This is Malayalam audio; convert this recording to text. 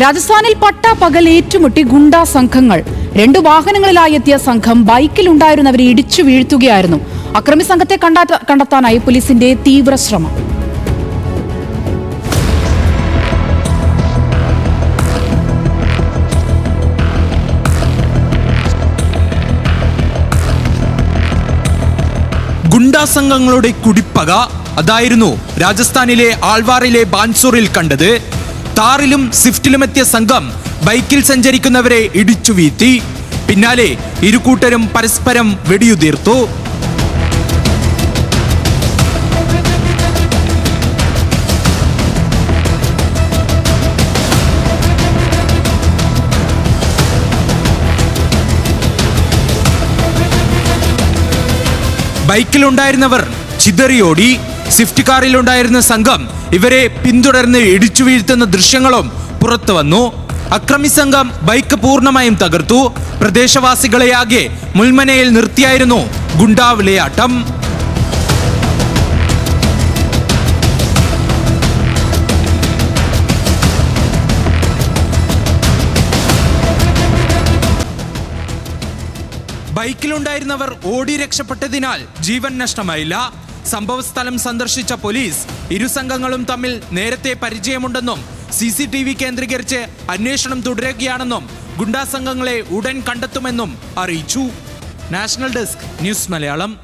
രാജസ്ഥാനിൽ പട്ട പകൽ ഏറ്റുമുട്ടി ഗുണ്ടാ സംഘങ്ങൾ. രണ്ടു വാഹനങ്ങളിലായി എത്തിയ സംഘം ബൈക്കിലുണ്ടായിരുന്നവരെ ഇടിച്ചു വീഴ്ത്തുകയായിരുന്നു. അക്രമി സംഘത്തെ കണ്ടാ- കണ്ടെത്താനായി പോലീസിന്റെ തീവ്ര ശ്രമം. ഗുണ്ടാ സംഘങ്ങളുടെ കുടിപ്പക അതായിരുന്നു രാജസ്ഥാനിലെ ആൾവാറിലെ ബാൻസൂറിൽ കണ്ടത്. താറിലും സ്വിഫ്റ്റിലും എത്തിയ സംഘം ബൈക്കിൽ സഞ്ചരിക്കുന്നവരെ ഇടിച്ചു വീഴ്ത്തി. പിന്നാലെ ഇരുകൂട്ടരും പരസ്പരം വെടിയുതിർത്തു. ബൈക്കിലുണ്ടായിരുന്നവർ ചിതറിയോടി. സ്വിഫ്റ്റ് കാറിലുണ്ടായിരുന്ന സംഘം ഇവരെ പിന്തുടർന്ന് ഇടിച്ചു വീഴ്ത്തുന്ന ദൃശ്യങ്ങളും പുറത്തു വന്നു. അക്രമി സംഘം ബൈക്ക് പൂർണമായും തകർത്തു. പ്രദേശവാസികളെയാകെ മുൾമനയിൽ നിർത്തിയായിരുന്നു ഗുണ്ടാ വിളയാട്ടം ബൈക്കിലുണ്ടായിരുന്നവർ ഓടി രക്ഷപ്പെട്ടതിനാൽ ജീവൻ നഷ്ടമായില്ല. സംഭവസ്ഥലം സന്ദർശിച്ച പോലീസ് ഇരു സംഘങ്ങളും തമ്മിൽ നേരത്തെ പരിചയമുണ്ടെന്നും സി സി ടി വി കേന്ദ്രീകരിച്ച് അന്വേഷണം തുടരുകയാണെന്നും ഗുണ്ടാസംഘങ്ങളെ ഉടൻ കണ്ടെത്തുമെന്നും അറിയിച്ചു. National desk news Malayalam.